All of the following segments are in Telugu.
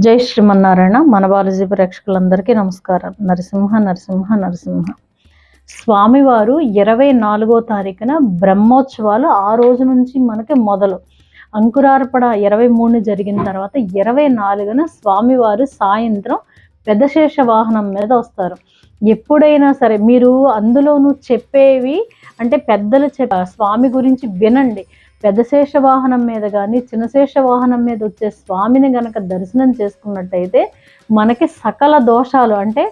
జై శ్రీమన్నారాయణ మన బాలజీ ప్రేక్షకులందరికీ నమస్కారం. నరసింహ నరసింహ నరసింహ. స్వామివారు ఇరవై నాలుగో తారీఖున బ్రహ్మోత్సవాలు ఆ రోజు నుంచి మనకి మొదలు. అంకురార్పణ ఇరవై మూడు జరిగిన తర్వాత ఇరవై నాలుగున స్వామివారు సాయంత్రం పెద్దశేష వాహనం మీద వస్తారు. ఎప్పుడైనా సరే మీరు అందులోనూ చెప్పేవి అంటే పెద్దలు చెప్ప స్వామి గురించి వినండి. పెద్ద శేష వాహనం మీద కానీ చిన్న శేష వాహనం మీద వచ్చే స్వామిని గనక దర్శనం చేసుకున్నట్టయితే మనకి సకల దోషాలు అంటే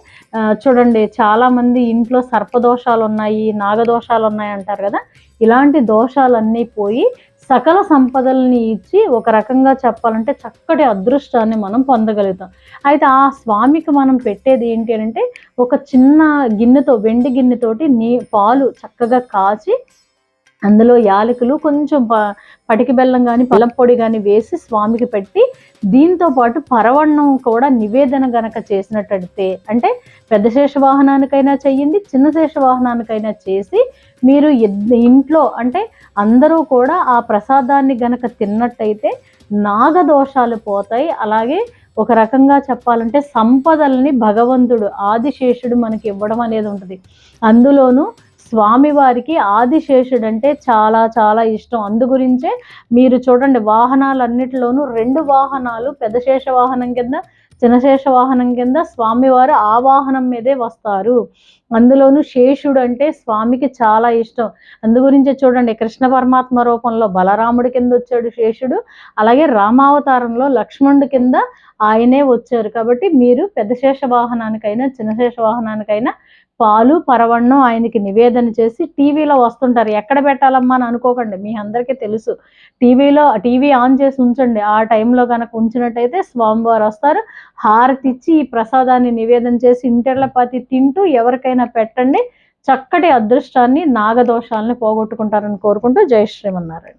చూడండి చాలామంది ఇంట్లో సర్పదోషాలు ఉన్నాయి నాగదోషాలు ఉన్నాయి అంటారు కదా ఇలాంటి దోషాలన్నీ పోయి సకల సంపదల్ని ఇచ్చి ఒక రకంగా చెప్పాలంటే చక్కటి అదృష్టాన్ని మనం పొందగలుగుతాం. అయితే ఆ స్వామికి మనం పెట్టేది ఏంటి అంటే ఒక చిన్న గిన్నెతో వెండి గిన్నెతోటి నీ పాలు చక్కగా కాచి అందులో యాలకులు కొంచెం ప పటికి బెల్లం కానీ పొలం పొడి కానీ వేసి స్వామికి పెట్టి దీంతో పాటు పరవణం కూడా నివేదన గనక చేసినట్టయితే అంటే పెద్ద శేష వాహనానికైనా చెయ్యండి చిన్న శేష వాహనానికైనా చేసి మీరు ఇంట్లో అంటే అందరూ కూడా ఆ ప్రసాదాన్ని గనక తిన్నట్టయితే నాగదోషాలు పోతాయి. అలాగే ఒక రకంగా చెప్పాలంటే సంపదల్ని భగవంతుడు ఆదిశేషుడు మనకి ఇవ్వడం అనేది ఉంటుంది. అందులోనూ స్వామివారికి ఆదిశేషుడు అంటే చాలా చాలా ఇష్టం. అందు గురించే మీరు చూడండి వాహనాలన్నిటిలోనూ రెండు వాహనాలు పెద్ద శేష వాహనం కింద చిన్నశేష వాహనం కింద స్వామివారు ఆ వాహనం మీదే వస్తారు. అందులోనూ శేషుడు అంటే స్వామికి చాలా ఇష్టం. అందుగురించే చూడండి కృష్ణ పరమాత్మ రూపంలో బలరాముడి కింద వచ్చాడు శేషుడు అలాగే రామావతారంలో లక్ష్మణుడి కింద ఆయనే వచ్చారు. కాబట్టి మీరు పెద్ద శేష వాహనానికైనా చిన్న శేష వాహనానికైనా పాలు పరవన్నం ఆయనకి నివేదన చేసి టీవీలో వస్తుంటారు. ఎక్కడ పెట్టాలమ్మా అని అనుకోకండి మీ అందరికీ తెలుసు. టీవీలో టీవీ ఆన్ చేసి ఉంచండి. ఆ టైంలో కనుక ఉంచినట్టయితే స్వామివారు వస్తారు. హారతిచ్చి ఈ ప్రసాదాన్ని నివేదన చేసి ఇంటర్లపాతి తింటూ ఎవరికైనా పెట్టండి. చక్కటి అదృష్టాన్ని నాగదోషాలని పోగొట్టుకుంటారని కోరుకుంటూ జై శ్రీమన్నారాయణ.